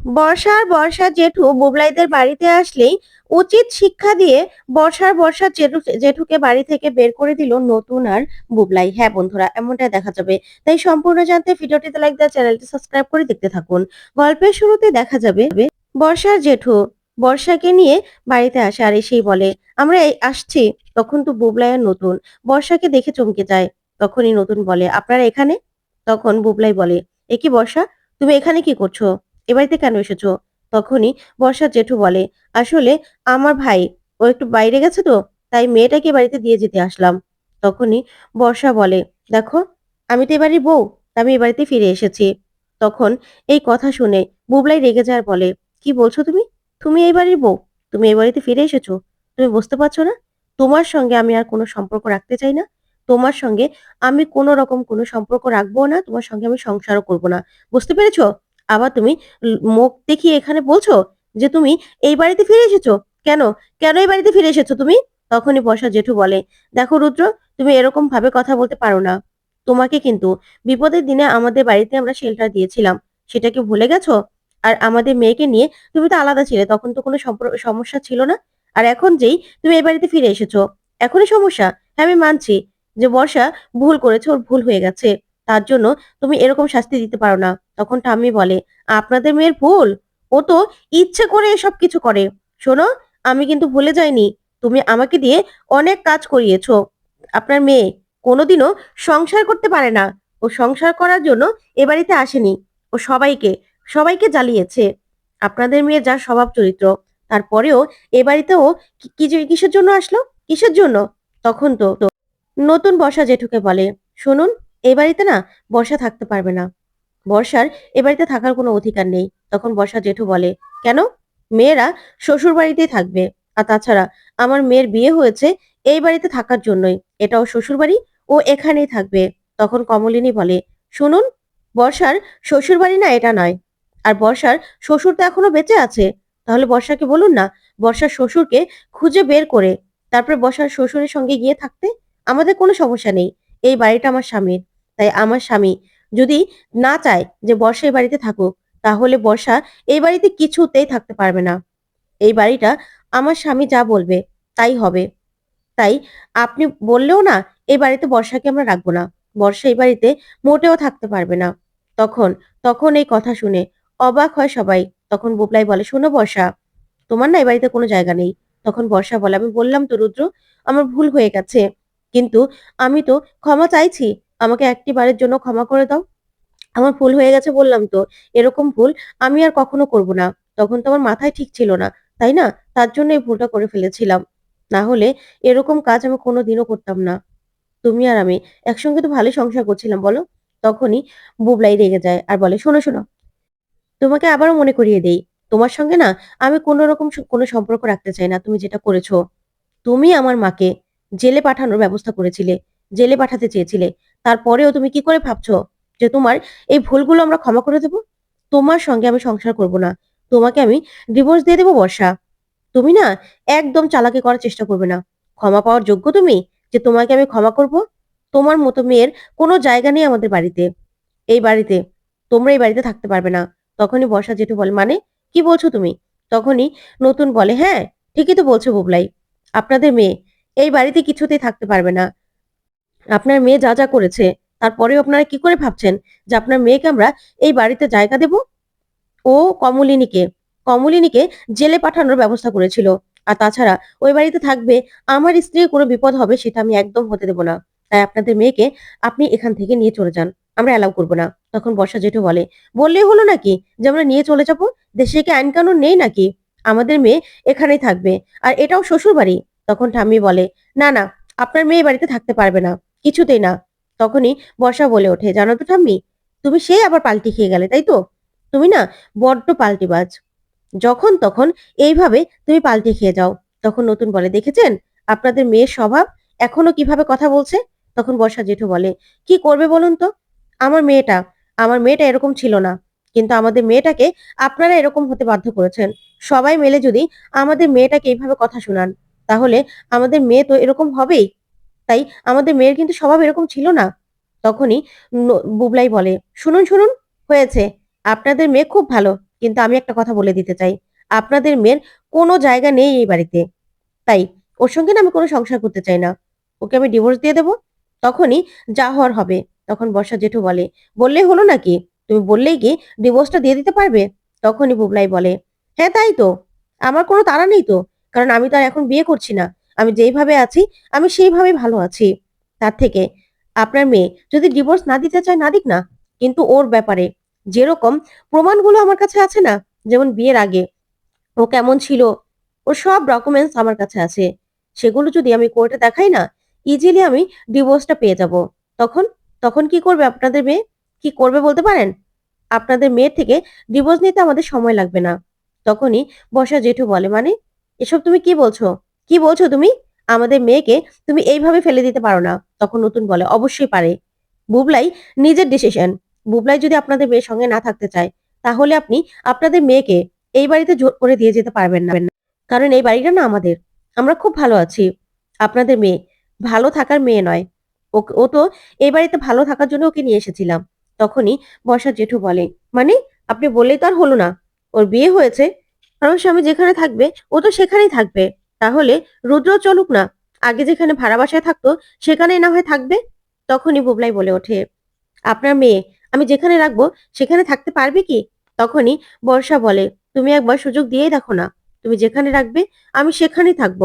বর্ষার বর্ষা জেঠু বুবলাইদের বাড়িতে আসলেই উচিত শিক্ষা দিয়ে বর্ষার বর্ষা জেঠু জেঠুকে বাড়ি থেকে বের করে দিল নতুন আর বুবলাই। হ্যাঁ বন্ধুরা, এমনটাই দেখা যাবে। তাই সম্পূর্ণ জানতে ভিডিওটিতে লাইক দেওয়া চ্যানেলটি সাবস্ক্রাইব করে দেখতে থাকুন। গল্পের শুরুতে দেখা যাবে বর্ষার জেঠু বর্ষাকে নিয়ে বাড়িতে আসে আর এসেই বলে, আমরা এই আসছি, তখন তো বুবলাই নতুন। বর্ষাকে দেখে চমকে যায়, তখনই নতুন বলে, আপনারা এখানে? তখন বুবলাই বলে, এ কি বর্ষা? তুমি এখানে কি করছ? এ বাড়িতে কেন এসেছ? তখনই বর্ষার জেঠু বলে, আসলে আমার ভাই, ও একটু বাইরে গেছে তো, তাই মেয়েটাকে বাড়িতে দিয়ে যেতে আসলাম। তখনই বর্ষা বলে, দেখো, আমি তো এবারই বউ আমি এ বাড়িতে ফিরে এসেছি। তখন এই কথা শুনে বুবলাই রেগে যাওয়ার বলে, কি বলছো তুমি? তুমি এই বাড়ির বউ, তুমি এই বাড়িতে ফিরে এসেছ? তুমি বুঝতে পারছ না? তোমার সঙ্গে আমি আর কোনো সম্পর্ক রাখতে চাই না? তোমার সঙ্গে আমি কোনো রকম কোনো সম্পর্ক রাখব না, তোমার সঙ্গে আমি সংসারও করব না। বুঝতে পেরেছ? আবার তুমি মুখ দেখিয়ে এখানে বলছো যে তুমি এই বাড়িতে ফিরে এসেছ? কেন? কেন এই বাড়িতে ফিরে এসেছ তুমি? তখনই বর্ষা জেঠু বলে, দেখো রুদ্র, তুমি এরকম ভাবে কথা বলতে পারো না। তোমাকে কিন্তু বিপদের দিনে আমাদের বাড়িতে আমরা শেল্টার দিয়েছিলাম। সেটা কি ভুলে গেছো? আর আমাদের মেয়েকে নিয়ে তুমি তো আলাদা ছিলে, তখন তো কোনো সমস্যা ছিল না? আর এখন যেই তুমি এই বাড়িতে ফিরে এসেছ, এখনই সমস্যা? হ্যাঁ আমি মানছি যে বর্ষা ভুল করেছে, ওর ভুল হয়ে গেছে। তার জন্য তুমি এরকম শাস্তি দিতে পারো না। তখন ঠাম্মি বলে, আপনাদের মেয়ের ভুল? ও তো ইচ্ছে করে এসব কিছু করে। শোনো, আমি কিন্তু ভুলে যাইনি। তুমি আমাকে দিয়ে অনেক কাজ করিয়েছ। আপনার মেয়ে কোনোদিনও সংসার করতে পারে না। ও সংসার করার জন্য এ বাড়িতে আসেনি। ও সবাইকে সবাইকে জ্বালিয়েছে। আপনাদের মেয়ে যা স্বভাব চরিত্র। তারপরেও এ বাড়িতেও কিসের জন্য আসলো? কিসের জন্য? তখন তো নতুন বসা জেঠুকে বলে, শুনুন এই বাড়িতে না বর্ষা থাকতে পারবে না। বর্ষার এ বাড়িতে থাকার কোনো অধিকার নেই, তখন বর্ষা জেঠু বলে, কেন? মেয়েরা শ্বশুর বাড়িতেই থাকবে। আর তাছাড়া আমার মেয়ের বিয়ে হয়েছে এই বাড়িতে থাকার জন্যই, এটাও শ্বশুর বাড়ি ও এখানেই থাকবে। তখন কমলিনী বলে, শুনুন, বর্ষার শ্বশুর বাড়ি না এটা নয়। আর বর্ষার শ্বশুর তো এখনও বেঁচে আছে। তাহলে বর্ষাকে বলুন না, বর্ষার শ্বশুরকে খুঁজে বের করে, তারপরে বর্ষার শ্বশুরের সঙ্গে গিয়ে থাকতে আমাদের কোনো সমস্যা নেই। এই বাড়িটা আমার স্বামীর। তাই আমার স্বামী যদি না চায় যে বর্ষা এই বাড়িতে থাকুক, তাহলে বর্ষা এই বাড়িতে কিছুতেই থাকতে পারবে না। এই বাড়িটা আমার স্বামী যা বলবে তাই হবে। তাই আপনি বললেও না, এই বাড়িতে বর্ষাকে আমরা রাখব না। বর্ষা এই বাড়িতে মোটেও থাকতে পারবে না। তখন তখন এই কথা শুনে অবাক হয় সবাই। তখন বুবলাই বলে, শোনো বর্ষা, তোমার না এই বাড়িতে কোনো জায়গা নেই। তখন বর্ষা বলে, আমি বললাম তো রুদ্র, আমার ভুল হয়ে গেছে। কিন্তু আমি তো ক্ষমা চাইছি আমাকে একটি বারের জন্য ক্ষমা করে দাও। আমার ভুল হয়ে গেছে বললাম তো, এরকম ভুল আমি আর কখনো করব না। তখন তো আমার মাথায় ঠিক ছিল না, তাই না? তার জন্য এই ভুলটা করে ফেলেছিলাম। না হলে এরকম কাজ আমি কোনো দিনও করতাম না। তুমি আর আমি একসঙ্গে তো ভালোই সংসার করছিলাম, বলো? তখনই বুবলাই রেগে যায় আর বলে, শোনো শোনো, তোমাকে আবারও মনে করিয়ে দেই। তোমার সঙ্গে না আমি কোনো রকম কোনো সম্পর্ক রাখতে চাই না। তুমি যেটা করেছ, তুমি আমার মাকে জেলে পাঠানোর ব্যবস্থা করেছিলে, জেলে পাঠাতে চেয়েছিলে। তারপরেও তুমি কি করে ভাবছ যে তোমার এই ভুলগুলো আমরা ক্ষমা করে দেব? তোমার সঙ্গে আমি সংসার করব না। তোমাকে আমি ডিভোর্স দিয়ে দেবো বর্ষা। তুমি না একদম চালাকি করার চেষ্টা করবে না। ক্ষমা পাওয়ার যোগ্য তুমি যে তোমাকে আমি ক্ষমা করব? তোমার মতো মেয়ের কোনো জায়গা নেই আমাদের বাড়িতে। এই বাড়িতে তোমরা এই বাড়িতে থাকতে পারবে না। তখনই বর্ষা জেঠু বলে মানে কি বলছো তুমি? তখনই নতুন বলে হ্যাঁ ঠিকই তো বলছো বুবলাই। আপনাদের মেয়ে এই বাড়িতে কিছুতেই থাকতে পারবে না। আপনার মেয়ে যা যা করেছে, তারপরেও আপনারা কি করে ভাবছেন যে আপনার মেয়েকে আমরা এই বাড়িতে জায়গা দেব? ও কমলিনীকে কমলিনীকে জেলে পাঠানোর ব্যবস্থা করেছিল। আর তাছাড়া ওই বাড়িতে থাকবে, আমার স্ত্রীর কোনো বিপদ হবে সেটা আমি একদম হতে দেব না। তাই আপনাদের মেয়েকে আপনি এখান থেকে নিয়ে চলে যান। আমরা অ্যালাউ করব না। তখন বর্ষা জেঠু বলে, বললেই হলো নাকি যে আমরা নিয়ে চলে যাব? দেশে কি আইন কানুন নেই নাকি? আমাদের মেয়ে এখানেই থাকবে। আর এটাও শ্বশুর বাড়ি তখন ঠাম্মি বলে, না না, আপনার মেয়ে বাড়িতে থাকতে পারবে না। কিছুতেই না। তখনই বর্ষা বলে ওঠে, জানো তো ঠাম্মি, তুমি সেই আবার পাল্টি খেয়ে গেলে, তাই তো? তুমি না বড্ড পাল্টিবাজ। যখন তখন এইভাবে তুমি পাল্টি খেয়ে যাও। তখন নতুন বলে, দেখেছেন? আপনাদের মেয়ের স্বভাব এখনও কীভাবে কথা বলছে? তখন বর্ষা জেঠু বলে, কি করবে বলুন তো? আমার মেয়েটা আমার মেয়েটা এরকম ছিল না। কিন্তু আমাদের মেয়েটাকে আপনারা এরকম হতে বাধ্য করেছেন। সবাই মিলে যদি আমাদের মেয়েটাকে এইভাবে কথা শোনান, তাহলে আমাদের মেয়ে তো এরকম হবেই। তাই আমাদের মেয়ের কিন্তু স্বভাব এরকম ছিল না। তখনই বুবলাই বলে, শুনুন শুনুন, হয়েছে। আপনাদের মেয়ে খুব ভালো, কিন্তু আমি একটা কথা বলে দিতে চাই। আপনাদের মেয়ের কোনো জায়গা নেই এই বাড়িতে। তাই ওর সঙ্গে না আমি কোনো সংসার করতে চাই না। ওকে আমি ডিভোর্স দিয়ে দেবো। তখনই যা হওয়ার হবে। তখন বর্ষা জেঠু বলে, বললেই হলো নাকি? তুমি বললেই কি ডিভোর্সটা দিয়ে দিতে পারবে? তখনই বুবলাই বলে হ্যাঁ তাই তো। আমার কোনো তাড়া নেই তো, কারণ আমি তো আর এখন বিয়ে করছি না। আমি যেইভাবে আছি, আমি সেইভাবেই ভালো আছি। তার থেকে আপনার মেয়ে যদি ডিভোর্স না দিতে চায়, না দিক না। কিন্তু ওর ব্যাপারে যেরকম প্রমাণগুলো আমার কাছে আছে না, যেমন বিয়ের আগে ও কেমন ছিল ওর সব ডকুমেন্টস আমার কাছে আছে। সেগুলো যদি আমি কোর্টে দেখাই না ইজিলি আমি ডিভোর্সটা পেয়ে যাব। তখন তখন কি করবে আপনাদের মেয়ে? কি করবে বলতে পারেন? আপনাদের মেয়ের থেকে ডিভোর্স নিতে আমাদের সময় লাগবে না। তখনই বর্ষা জেঠু বলে মানে এসব তুমি কি বলছো? কি বলছো তুমি? আমাদের মেয়েকে তুমি এইভাবে ফেলে দিতে পারো না। তখন নতুন বলে, অবশ্যই পারে। বুবলাই নিজের ডিসিশন বুবলাই যদি আপনাদের মেয়ের সঙ্গে না থাকতে চায়, তাহলে আপনি আপনাদের মেয়েকে এই বাড়িতে জোর করে দিয়ে যেতে পারবেন না। কারণ এই বাড়িটা না আমাদের। আমরা খুব ভালো আছি। আপনাদের মেয়ে ভালো থাকার মেয়ে নয়। ও তো এই বাড়িতে ভালো থাকার জন্য ওকে নিয়ে এসেছিলাম। তখনই বর্ষা জেঠু বলে মানে আপনি বললেই তো আর হলো না। ওর বিয়ে হয়েছে। ওর স্বামী যেখানে থাকবে, ও তো সেখানেই থাকবে। তাহলে রুদ্র চলুক না। আগে যেখানে ভাড়া বাসায় থাকতো, সেখানেই না হয় থাকবে? তখনই বুবলাই বলে ওঠে। আপনার মেয়ে, আমি যেখানে রাখব, সেখানে থাকতে পারবে কি? তখনই বর্ষা বলে, তুমি একবার সুযোগ দিয়েই দেখো না। তুমি যেখানে রাখবে, আমি সেখানেই থাকব।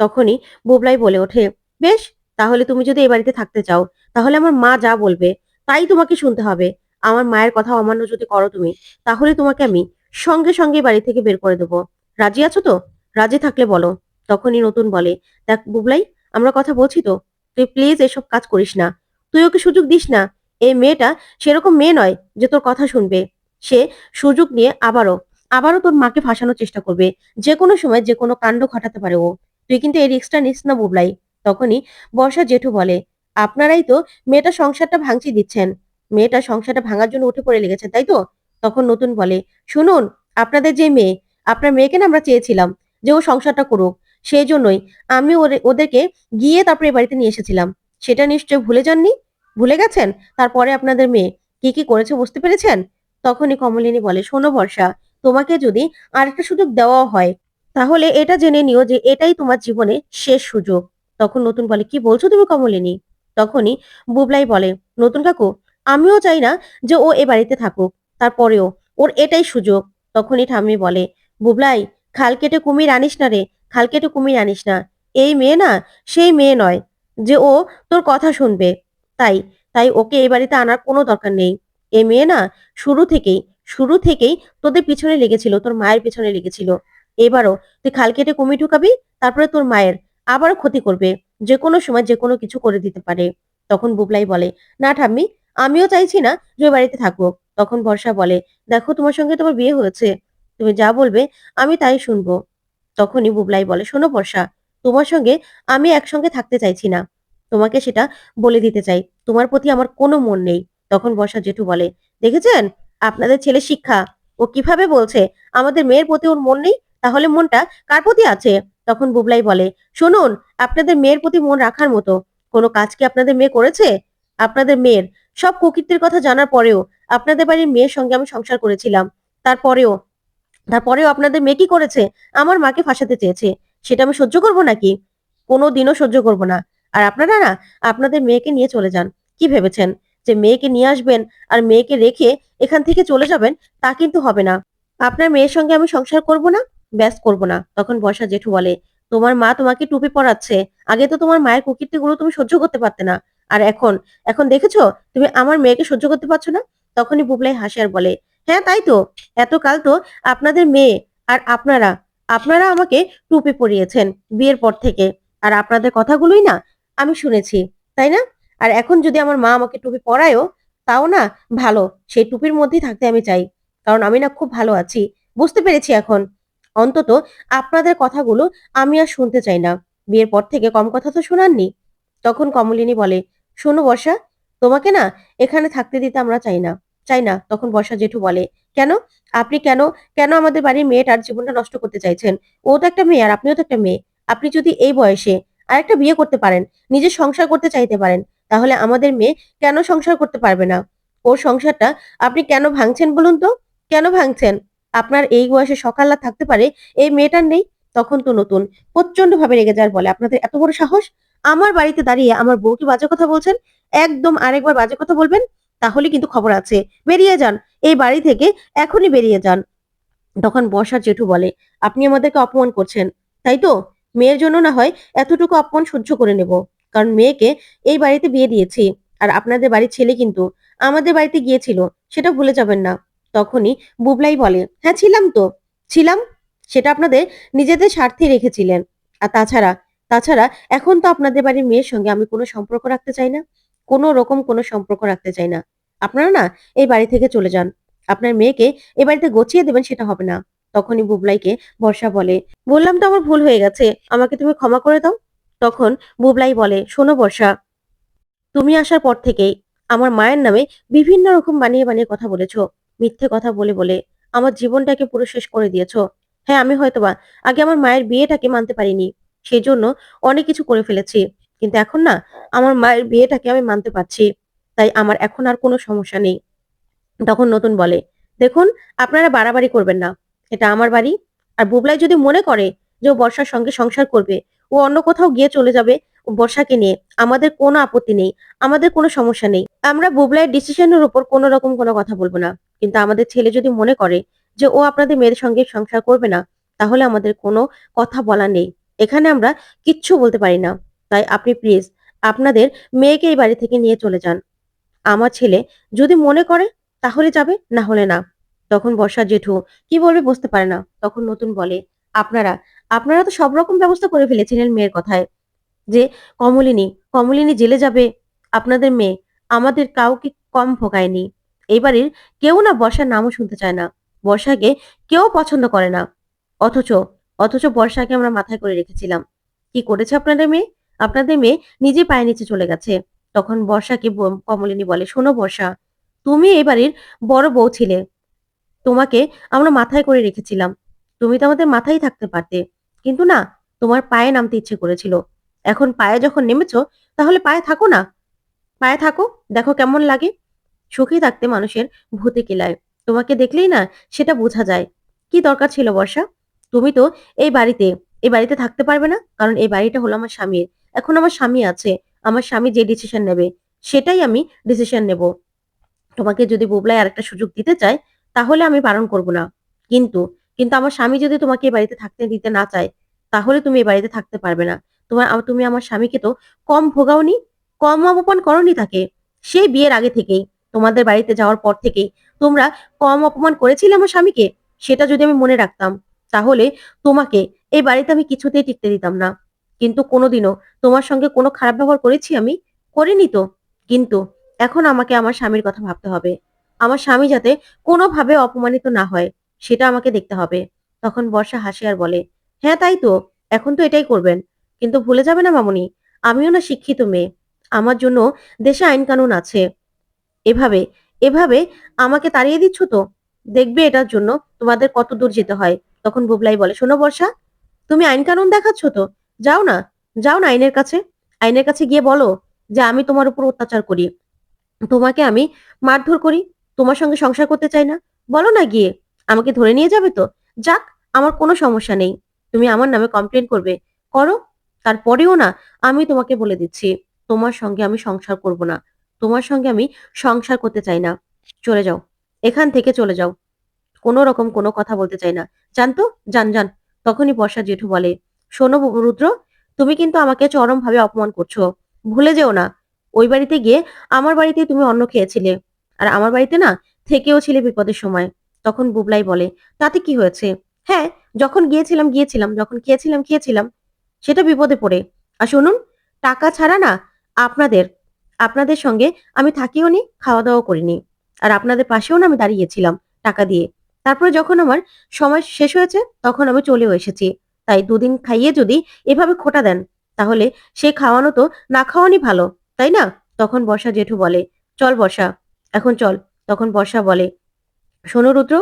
তখনই বুবলাই বলে ওঠে, বেশ, তাহলে তুমি যদি এই বাড়িতে থাকতে চাও, তাহলে আমার মা যা বলবে, তাই তোমাকে শুনতে হবে। আমার মায়ের কথা অমান্য যদি করো তুমি, তাহলে তোমাকে আমি সঙ্গে সঙ্গে বাড়ি থেকে বের করে দেবো। রাজি আছো তো? রাজি থাকলে বলো। তখনই নতুন বলে, দেখ বুবলাই, আমরা কথা বলছি তো। তুই প্লিজ এসব কাজ করিস না। তুই ওকে সুযোগ দিস না। এই মেয়েটা সেরকম মেয়ে নয় যে তোর কথা শুনবে। সে সুযোগ নিয়ে আবারও আবারও তোর মাকে ফাঁসানোর চেষ্টা করবে। যে কোনো সময় যে কোনো কাণ্ড ঘটাতে পারে ও। তুই কিন্তু এই রিক্সটা নিস না বুবলাই। তখনই বর্ষা জেঠু বলে, আপনারাই তো মেয়েটা সংসারটা ভাঙচি দিচ্ছেন। মেয়েটা সংসারটা ভাঙার জন্য উঠে পড়ে লেগেছে তাই তো? তখন নতুন বলে, শুনুন, আপনাদের যে মেয়ে, আপনার মেয়েকে না আমরা চেয়েছিলাম। যে ও সংসারটা করুক। সেই জন্যই আমি ওদেরকে গিয়ে তারপরে এই বাড়িতে নিয়ে এসেছিলাম। সেটা নিশ্চয়ই ভুলে যাননি? ভুলে গেছেন? তারপরে আপনাদের মেয়ে কি কি করেছে বুঝতে পেরেছেন? তখনই কমলিনী বলে, শোনো বর্ষা, তোমাকে যদি আরেকটা সুযোগ দেওয়া হয়, তাহলে এটা জেনে নিও যে এটাই তোমার জীবনে শেষ সুযোগ। তখন নতুন বলে, কি বলছো তুমি কমলিনী? তখনই বুবলাই বলে, নতুন কাকু, আমিও চাই না যে ও এ বাড়িতে থাকুক। তারপরেও ওর এটাই সুযোগ। তখনই ঠাম্মি বলে, বুবলাই খাল কেটে কুমির আনিস না রে, খাল কেটে কুমির আনিস না। এই মেয়ে না, সেই মেয়ে নয় যে ও তোর কথা শুনবে। তাই তাই ওকে এই বাড়িতে আনার কোনো দরকার নেই। এই মেয়ে না, শুরু থেকেই শুরু থেকেই তোদের পিছনে লেগেছিল, তোর মায়ের পিছনে লেগেছিল। এবারও তুই খাল কেটে কুমির ঢুকাবি, তারপরে তোর মায়ের। আবারও ক্ষতি করবে যে কোনো সময় যে কোনো কিছু করে দিতে পারে। তখন বুবলাই বলে, না ঠাম্মি, আমিও চাইছি না যে বাড়িতে থাকুক। তখন বর্ষা বলে, দেখো তোমার সঙ্গে তোমার বিয়ে হয়েছে। তুমি যা বলবে, আমি তাই শুনব। তখনই বুবলাই বলে, শোনো বর্ষা, তোমার সঙ্গে আমি একসঙ্গে থাকতে চাইছি না। তোমাকে সেটা বলে দিতে চাই। তোমার প্রতি আমার কোনো মন নেই। তখন বর্ষা জেঠু বলে, দেখেছেন? আপনাদের ছেলে শিক্ষা। ও কীভাবে বলছে, আমাদের মেয়ের প্রতি ওর মন নেই? তাহলে মনটা কার প্রতি আছে? তখন বুবলাই বলে, শুনুন, আপনাদের মেয়ের প্রতি মন রাখার মতো। কোনো কাজ কি আপনাদের মেয়ে করেছে? আপনাদের মেয়ের। সব কুকীর্তির কথা জানার পরেও আপনাদের বাড়ির মেয়ের সঙ্গে আমি সংসার করেছিলাম। তারপরেও তারপরেও আপনাদের মেয়ে কি করেছে, আমার মাকে ফাঁসাতে চেয়েছে, সেটা আমি সহ্য করব নাকি? কোনো দিনও সহ্য করব না। আর আপনারা না, আপনাদের মেয়েকে নিয়ে চলে যান। কি ভেবেছেন? যে মেয়েকে নিয়ে আসবেন আর মেয়েকে রেখে এখান থেকে চলে যাবেন, তা কিন্তু হবে না। আপনার মেয়ের সঙ্গে আমি সংসার করব না, ব্যাস করব না, তখন বর্ষা জেঠু বলে। তোমার মা তোমাকে টুপি পরাচ্ছে, আগে তো তোমার মায়ের কুকীর্তিগুলো তুমি সহ্য করতে পারতে না। আর এখন এখন দেখেছ? তুমি আমার মেয়েকে সহ্য করতে পারছ না? তখনই বুবলাই হাসে আর বলে হ্যাঁ তাই তো। এতকাল তো আপনাদের মেয়ে আর আপনারা আপনারা আমাকে টুপি পরিয়েছেন বিয়ের পর থেকে। আর আপনাদের কথাগুলোই না আমি শুনেছি, তাই না? আর এখন যদি আমার মা আমাকে টুপি পরায়ও, তাও না ভালো, সেই টুপির মধ্যেই থাকতে আমি চাই। কারণ আমি না খুব ভালো আছি। বুঝতে পেরেছি এখন। অন্তত আপনাদের কথাগুলো আমি আর শুনতে চাই না। বিয়ের পর থেকে কম কথা তো শোনাননি। তখন কমলিনী বলে, শোনো বর্ষা, তোমাকে না এখানে থাকতে দিতে আমরা চাই না। চাই না, তখন বর্ষা জেঠু বলে, কেন? আপনি কেন কেন আমাদের বাড়ির মেয়েটার জীবনটা নষ্ট করতে চাইছেন? ও তো একটা মেয়ে আর আপনিও তো একটা মেয়ে। আপনি যদি এই বয়সে আরেকটা বিয়ে করতে পারেন, নিজের সংসার করতে চাইতে পারেন, তাহলে আমাদের মেয়ে কেন সংসার করতে পারবে না? ওর সংসারটা আপনি কেন ভাঙছেন বলুন তো? কেন ভাঙছেন? আপনার এই বয়সে সকাল্লা থাকতে পারে এই মেয়েটার নেই? তখন তো নতুন প্রচণ্ড ভাবে রেগে যায় আর বলে, আপনাদের এত বড় সাহস? আমার বাড়িতে দাঁড়িয়ে আমার বউকে বাজে কথা বলছেন? একদম আরেকবার বাজে কথা বলবেন? তাহলে কিন্তু খবর আছে। বেরিয়ে যান। এই বাড়ি থেকে এখনই বেরিয়ে যান। তখন বর্ষার জেঠু বলে, আপনি আমাদেরকে অপমান করছেন, তাই তো? মেয়ের জন্য না হয় এতটুকু অপমান সহ্য করে নেব। কারণ মেয়েকে এই বাড়িতে বিয়ে দিয়েছি, আর আপনাদের বাড়ির ছেলে কিন্তু আমাদের বাড়িতে গিয়েছিল, সেটা ভুলে যাবেন না। তখনই বুবলাই বলে হ্যাঁ ছিলাম তো। ছিলাম? সেটা আপনাদের নিজেদের স্বার্থে রেখেছিলেন। আর তাছাড়া তাছাড়া এখন তো আপনাদের বাড়ির মেয়ের সঙ্গে আমি কোনো সম্পর্ক রাখতে চাই না। কোনো রকম কোনো সম্পর্ক রাখতে চাই না। আপনারা না এই বাড়ি থেকে চলে যান। আপনার মেয়েকে এ বাড়িতে গছিয়ে দেবেন সেটা হবে না। তখনই বুবলাইকে বর্ষা বলে, বললাম তো আমার ভুল হয়ে গেছে, আমাকে তুমি ক্ষমা করে দাও। তখন বুবলাই বলে, শোনো বর্ষা, তুমি আসার পর থেকেই আমার মায়ের নামে বিভিন্ন রকম বানিয়ে বানিয়ে কথা বলেছ। মিথ্যে কথা বলে বলে আমার জীবনটাকে পুরো শেষ করে দিয়েছ। হ্যাঁ আমি হয়তোবা আগে আমার মায়ের বিয়েটাকে মানতে পারিনি সেই জন্য অনেক কিছু করে ফেলেছি। কিন্তু এখন না, আমার মায়ের বিয়েটাকে আমি মানতে পারছি। তাই আমার এখন আর কোনো সমস্যা নেই। তখন নতুন বলে, দেখুন, আপনারা বাড়াবাড়ি করবেন না। এটা আমার বাড়ি। আর বুবলাই যদি মনে করে যে ও বর্ষার সঙ্গে সংসার করবে, ও অন্য কোথাও গিয়ে চলে যাবে বর্ষাকে নিয়ে, আমাদের কোনো আপত্তি নেই। আমাদের কোনো সমস্যা নেই। আমরা বুবলাইয়ের ডিসিশনের উপর কোনো রকম কোনো কথা বলব না। কিন্তু আমাদের ছেলে যদি মনে করে যে ও আপনাদের মেয়ের সঙ্গে সংসার করবে না, তাহলে আমাদের কোনো কথা বলা নেই। এখানে আমরা কিচ্ছু বলতে পারি না। তাই আপনি প্লিজ আপনাদের মেয়েকে এই বাড়ি থেকে নিয়ে চলে যান। আমার ছেলে যদি মনে করে তাহলে যাবে, না হলে না। তখন বর্ষা জেঠু কি বলবে বুঝতে পারে না। তখন নতুন বলে, আপনারা আপনারা তো সব রকম ব্যবস্থা করে ফেলেছিলেন মেয়ের কথায়। যে, কমলিনী কমলিনী জেলে যাবে। আপনাদের মেয়ে আমাদের কাউকে কম ভোগায়নি। এই বাড়ির কেউ না বর্ষার নামও শুনতে চায় না। বর্ষাকে কেউ পছন্দ করে না। অথচ অথচ বর্ষাকে আমরা মাথায় করে রেখেছিলাম। কি করেছে আপনাদের মেয়ে? আপনাদের মেয়ে নিজে পায়ে নিচে চলে গেছে। তখন বর্ষাকে কমলিনী বলে, শোনো বর্ষা, তুমি এই বাড়ির বড় বউ ছিলে। তোমাকে আমরা মাথায় করে রেখেছিলাম। তুমি তো আমাদের মাথায় থাকতে পারতে। কিন্তু না, তোমার পায়ে নামতে ইচ্ছে করেছিল। এখন পায়ে যখন নেমেছো, তাহলে পায়ে থাকো না। পায়ে থাকো, দেখো কেমন লাগে। সুখী থাকতে মানুষের ভূতে কিলায়। তোমাকে দেখলেই না সেটা বোঝা যায়। কি দরকার ছিল বর্ষা? তুমি তো এই বাড়িতে এই বাড়িতে থাকতে পারবে না। কারণ এই বাড়িটা হলো আমার স্বামীর। এখন আমার স্বামী আছে, আমার স্বামী যে ডিসিশন নেবে, সেটাই আমি ডিসিশন নেব। তোমাকে যদি বুবলাই আরেকটা সুযোগ দিতে চায়, তাহলে আমি বারণ করব না। কিন্তু কিন্তু আমার স্বামী যদি তোমাকে এই বাড়িতে থাকতে দিতে না চায়, তাহলে তুমি এই বাড়িতে থাকতে পারবে না। তোমার তুমি আমার স্বামীকে তো কম ভোগাওনি, কম অপমান করনি তাকে। সেই বিয়ের আগে থেকেই, তোমাদের বাড়িতে যাওয়ার পর থেকেই তোমরা কম অপমান করেছিলে আমার স্বামীকে? সেটা যদি আমি মনে রাখতাম, তাহলে তোমাকে এই বাড়িতে আমি কিছুতেই টিকতে দিতাম না। কিন্তু কোনোদিনও তোমার সঙ্গে কোনো খারাপ ব্যবহার করেছি আমি? করিনি তো। কিন্তু এখন আমাকে আমার স্বামীর কথা ভাবতে হবে। আমার স্বামী যাতে কোনোভাবে অপমানিত না হয়, সেটা আমাকে দেখতে হবে। তখন বর্ষা হাসি আর বলে হ্যাঁ তাই তো। এখন তো এটাই করবেন। কিন্তু ভুলে যাবে না মামুনি, আমিও না শিক্ষিত মেয়ে। আমার জন্য দেশে আইন কানুন আছে। এভাবে এভাবে আমাকে তাড়িয়ে দিচ্ছ তো? দেখবে এটার জন্য তোমাদের কত দূর যেতে হয়। তখন বুবলাই বলে, শোনো বর্ষা, তুমি আইন কানুন দেখাচ্ছ তো? যাও না যাও না আইনের কাছে। আইনের কাছে গিয়ে বলো যে আমি তোমার উপর অত্যাচার করি। তোমাকে আমি মারধর করি, তোমার সঙ্গে সংসার করতে চাই না। বলো না গিয়ে, আমাকে ধরে নিয়ে যাবে তো? যাক, আমার কোনো সমস্যা নেই। তুমি আমার নামে কমপ্লেন করবে। করো, তারপরেও না, আমি তোমাকে বলে দিচ্ছি, তোমার সঙ্গে আমি সংসার করব না। তোমার সঙ্গে আমি সংসার করতে চাই না। চলে যাও, এখান থেকে চলে যাও। কোনো রকম কোনো কথা বলতে চাই না। জানতো? যান যান। তখনই বর্ষা জেঠু বলে শোনো রুদ্র, তুমি কিন্তু আমাকে চরমভাবে অপমান করছ। ভুলে যেও না, ওই বাড়িতে গিয়ে আমার বাড়িতে তুমি অন্ন খেয়েছিলে। আর আমার বাড়িতে না থেকেও ছিলে বিপদের সময়। তখন বুবলাই বলে, তাতে কি হয়েছে? হ্যাঁ যখন গিয়েছিলাম গিয়েছিলাম, যখন খেয়েছিলাম খেয়েছিলাম, সেটা বিপদে পড়ে। আর শুনুন, টাকা ছাড়া না আপনাদের আপনাদের সঙ্গে আমি থাকিও নি খাওয়া দাওয়া করিনি। আর আপনাদের পাশেও না আমি দাঁড়িয়েছিলাম টাকা দিয়ে। তারপরে যখন আমার সময় শেষ হয়েছে, তখন আমি চলেও এসেছি। তাই দুদিন খাইয়ে যদি এভাবে খোটা দেন, তাহলে সে খাওয়ানো তো না খাওয়ানি ভালো, তাই না? তখন বর্ষা জেঠু বলে, চল বর্ষা, এখন চল, তখন বর্ষা বলে, শোনো রুদ্র,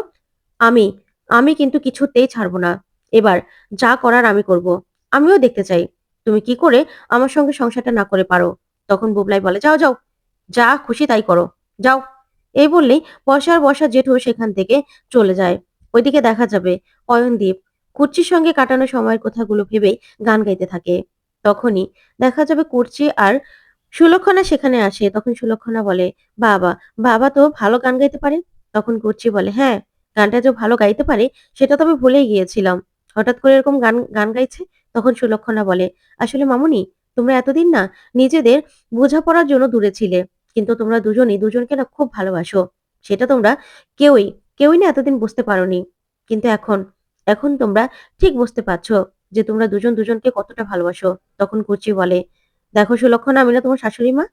আমি আমি কিন্তু কিছুতেই ছাড়বো না, এবার যা করার আমি করব, আমিও দেখতে চাই, তুমি কি করে আমার সঙ্গে সংসারটা না করে পারো? তখন বুবলাই বলে, যাও যাও, যা খুশি তাই করো, যাও, এই বললেই বর্ষার বর্ষা জেঠু সেখান থেকে চলে যায়, ওইদিকে দেখা যাবে অয়নদীপ কুর্চির সঙ্গে কাটানো সময়ের কথাগুলো ভেবেই গান গাইতে থাকে। তখনই দেখা যাবে কুর্চি আর সুলক্ষণা সেখানে আসে। তখন সুলক্ষণা বলে, বাবা বাবা তো ভালো গান গাইতে পারে? তখন কুর্চি বলে হ্যাঁ গানটা যে ভালো গাইতে পারে, সেটা তো আমি ভুলেই গিয়েছিলাম। হঠাৎ করে এরকম গান গান গাইছে? তখন সুলক্ষণা বলে, আসলে মামুনি, তোমরা এতদিন না নিজেদের বোঝাপড়ার জন্য দূরে ছিলে, কিন্তু তোমরা দুজনই দুজনকে না খুব ভালোবাসো। সেটা তোমরা কেউই কেউই না এতদিন বুঝতে পারোনি। কিন্তু এখন এখন তোমরা ঠিক বুঝতে পারছ যে তোমরা দুজন দুজনকে কতটা ভালোবাসো। তখন কুচি বলে, দেখো সুলক্ষণা, আমি না তোমার শাশুড়ি মা?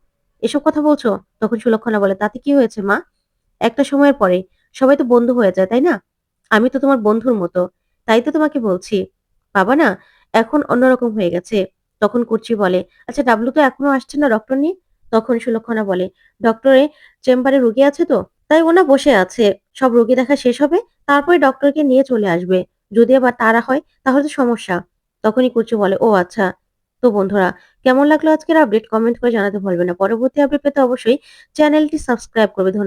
এসব কথা বলছো? তখন সুলক্ষণা বলে, তাতে কি হয়েছে মা? একটা সময়ের পরে সবাই তো বন্ধু হয়ে যায়, তাই না? আমি তো তোমার বন্ধুর মতো, তাই তো তোমাকে বলছি। বাবা না, এখন অন্যরকম হয়ে গেছে। তখন কুর্চি বলে আচ্ছা ডাবলু তো এখনও আসছে না ডক্টর নিয়ে? তখন সুলক্ষণা বলে, ডক্টরে চেম্বারে রুগী আছে তো? তাই ওনা বসে আছে। সব রোগী দেখা শেষ হবে, তারপরে ডক্টরকে নিয়ে চলে আসবে। যদি আবার তারা হয়, তাহলে তো সমস্যা। তখনই কুচু বলে, ও আচ্ছা। তো বন্ধুরা, কেমন লাগল আজকের আপডেট কমেন্ট করে জানাতে ভুলবে না। পরবর্তী আপডেট পেতে অবশ্যই চ্যানেলটি সাবস্ক্রাইব করবে।